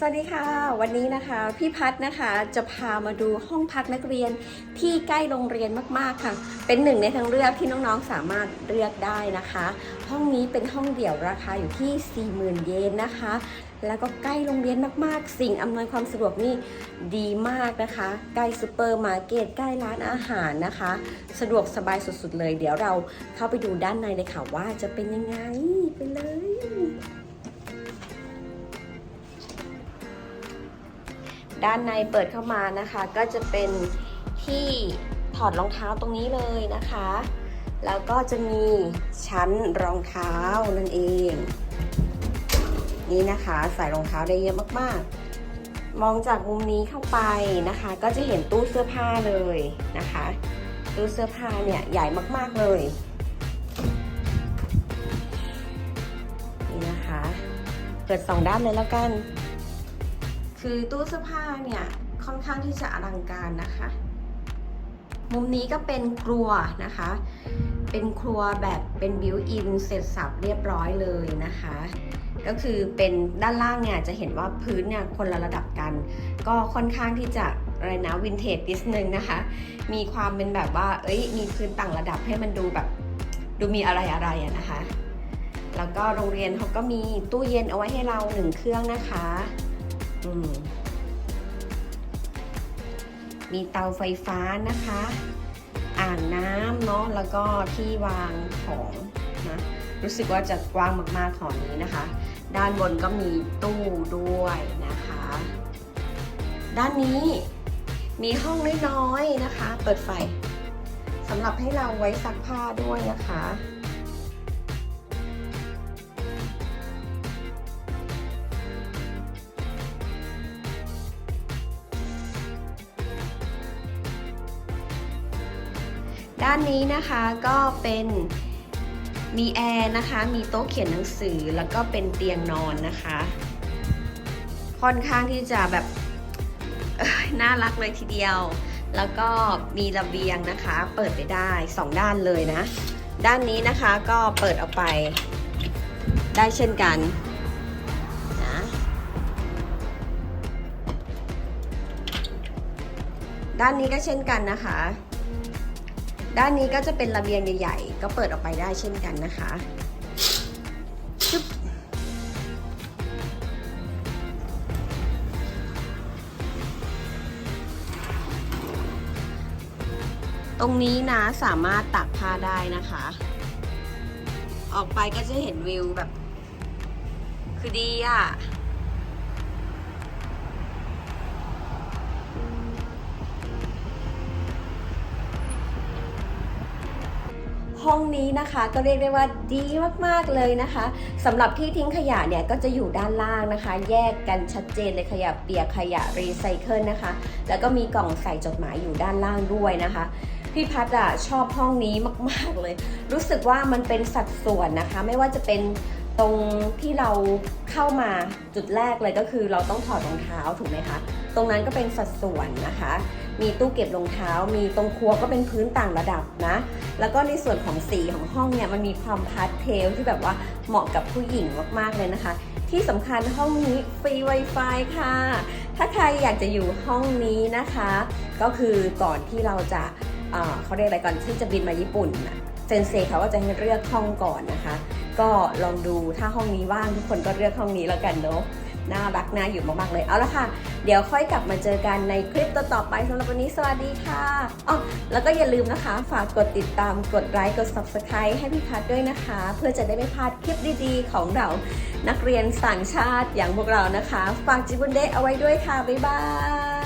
สวัสดีค่ะ วันนี้นะคะพี่พัฒนะคะจะพามาดูห้องพักนักเรียนที่ใกล้โรงเรียนมากๆค่ะ เป็นหนึ่งในทางเลือกที่น้องๆสามารถเลือกได้นะคะ ห้องนี้เป็นห้องเดี่ยวราคาอยู่ที่ 40,000 เยนนะคะ แล้วก็ใกล้โรงเรียนมากๆ สิ่งอำนวยความสะดวกนี่ดีมากนะคะ ใกล้ซูเปอร์มาร์เก็ตใกล้ร้านอาหารนะคะ สะดวกสบายสุดๆเลย เดี๋ยวเราเข้าไปดูด้านในเลยค่ะว่าจะเป็นยังไงไปเลย ด้านในเปิดเข้ามานะคะ ก็จะเป็นที่ถอดรองเท้าตรงนี้เลยนะคะ แล้วก็จะมีชั้นรองเท้านั่นเอง นี่นะคะใส่รองเท้าได้เยอะมากๆ มองจากมุมนี้เข้าไปนะคะ ก็จะเห็นตู้เสื้อผ้าเลยนะคะ ตู้เสื้อผ้าเนี่ยใหญ่มากๆเลยนี่นะคะ เปิดสองด้านเลยแล้วกัน คือตู้เสื้อผ้าเนี่ยค่อนข้างที่จะอลังการนะคะ มุมนี้ก็เป็นครัวนะคะ เป็นครัวแบบเป็นบิวอินเสร็จสับเรียบร้อยเลยนะคะ ก็คือเป็นด้านล่างเนี่ยจะเห็นว่าพื้นเนี่ยคนละระดับกัน ก็ค่อนข้างที่จะอะไรนะวินเทจนิดนึงนะคะ มีความเป็นแบบว่า เอ้ย มีพื้นต่างระดับให้มันดูแบบ ดูมีอะไรอะไรอะนะคะ แล้วก็โรงเรียนเขาก็มีตู้เย็นเอาไว้ให้เราหนึ่งเครื่องนะคะ มีเตาไฟฟ้านะคะ อ่างน้ำเนาะแล้วก็ที่วางของนะรู้สึกว่าจะกว้างมากๆของนี้นะคะ ด้านบนก็มีตู้ด้วยนะคะ ด้านนี้มีห้องน้อยๆนะคะ เปิดไฟสำหรับให้เราไว้ซักผ้าด้วยนะคะ ด้านนี้นะคะก็เป็นมีแอร์นะคะ มีโต๊ะเขียนหนังสือแล้วก็เป็นเตียงนอนนะคะ ค่อนข้างที่จะแบบน่ารักเลยทีเดียว แล้วก็มีระเบียงนะคะ เปิดไปได้สองด้านเลยนะ ด้านนี้นะคะก็เปิดออกไปได้เช่นกันนะด้านนี้ก็เช่นกันนะคะ ด้านนี้ก็จะเป็นระเบียงใหญ่ ๆ ก็เปิดออกไปได้เช่นกันนะคะชึบตรงนี้นะสามารถตากผ้าได้นะคะ ออกไปก็จะเห็นวิวแบบ คือดีอะ ห้องนี้นะคะ ก็เรียกได้ว่าดีมากๆเลยนะคะสำหรับที่ทิ้งขยะเนี่ยก็จะอยู่ด้านล่างนะคะ แยกกันชัดเจนเลยขยะเปียกขยะรีไซเคิลนะคะ แล้วก็มีกล่องใส่จดหมายอยู่ด้านล่างด้วยนะคะพี่พัดอะชอบห้องนี้มาก ๆเลย รู้สึกว่ามันเป็นสัดส่วนนะคะ ไม่ว่าจะเป็น ตรงที่เราเข้ามาจุดแรกเลยก็คือเราต้องถอดรองเท้าถูกไหมคะ ตรงนั้นก็เป็นสัดส่วนนะคะ มีตู้เก็บรองเท้า มีตรงครัวก็เป็นพื้นต่างระดับนะ แล้วก็ในส่วนของสีของห้องเนี่ยมันมีความพาสเทลที่แบบว่าเหมาะกับผู้หญิงมากๆเลยนะคะ ที่สำคัญห้องนี้ฟรี Wi-Fi ค่ะ ถ้าใครอยากจะอยู่ห้องนี้นะคะ ก็คือก่อนที่เราจะ เขาเรียกอะไรก่อนที่จะบินมาญี่ปุ่นเซนเซเขาก็จะให้เลือกห้องก่อนนะคะ ก็ลองดูถ้าห้องนี้ว่างทุกคนก็เลือกห้องนี้แล้วกันเนาะน่ารักน่าอยู่มากๆเลย เอาละค่ะ เดี๋ยวค่อยกลับมาเจอกันในคลิปต่อๆไปสำหรับวันนี้สวัสดีค่ะอ๋อแล้วก็อย่าลืมนะคะ ฝากกดติดตามกดไลค์กด subscribe ให้พี่พัดด้วยนะคะ เพื่อจะได้ไม่พลาดคลิปดีๆ ของเรานักเรียนต่างชาติอย่างพวกเรานะคะ ฝากจิบุนเดะเอาไว้ด้วยค่ะ บ๊ายบาย